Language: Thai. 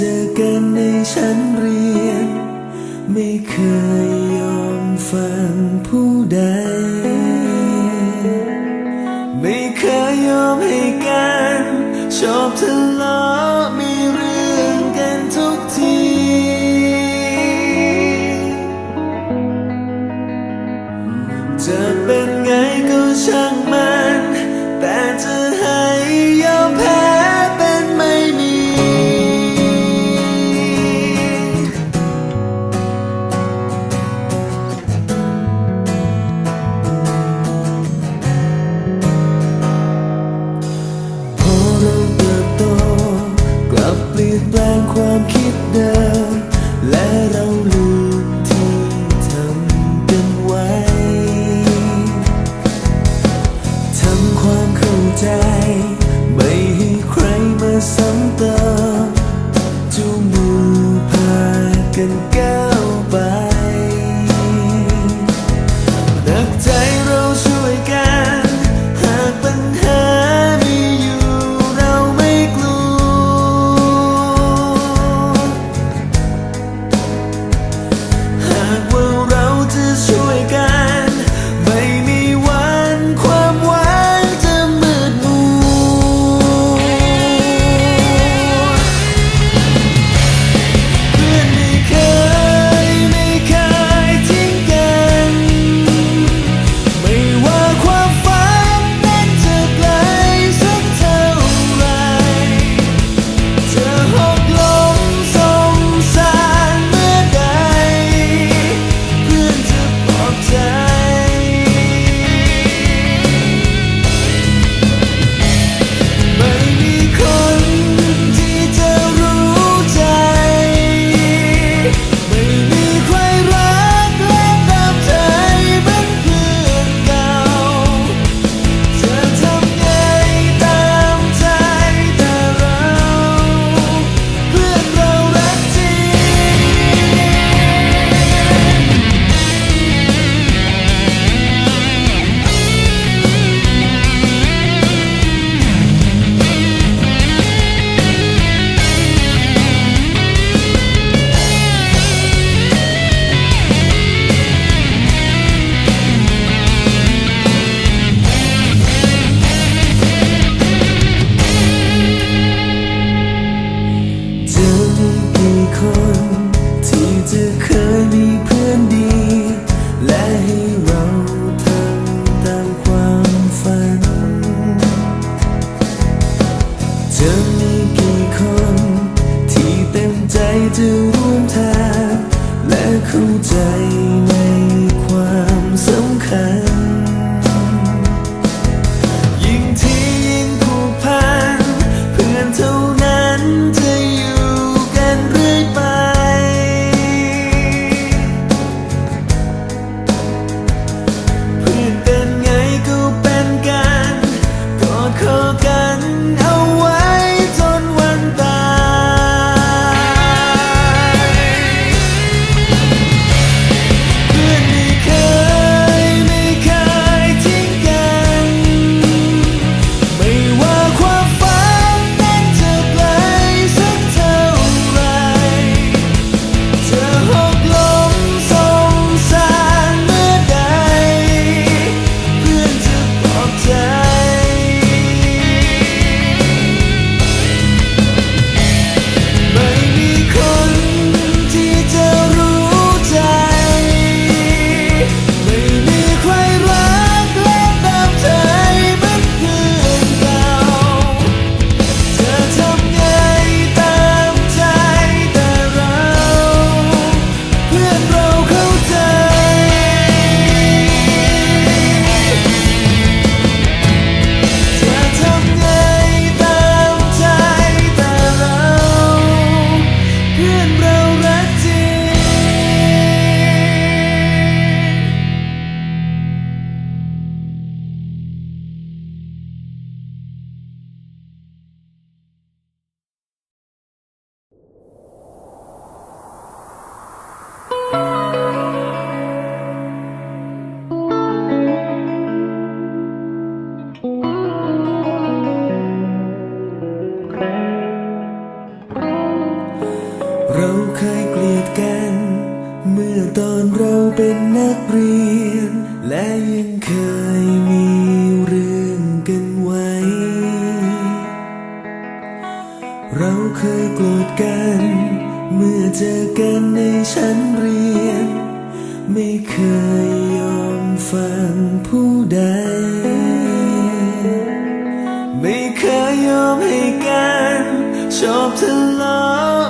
เจอกันในชั้นเรียน ไม่เคยยอมฟังผู้ใด ไม่เคยยอมให้กัน ชอบทะเลาะ en que อมีกี่คน ที่เต็มใจจะร่วมทางและเข้าใจ เรียน และยังเคยมีเรื่องกันไว้ เราเคยโกรธกัน เมื่อเจอกันในชั้นเรียน ไม่เคยยอมฟังผู้ใด ไม่เคยยอมให้กัน ชอบทะเลาะ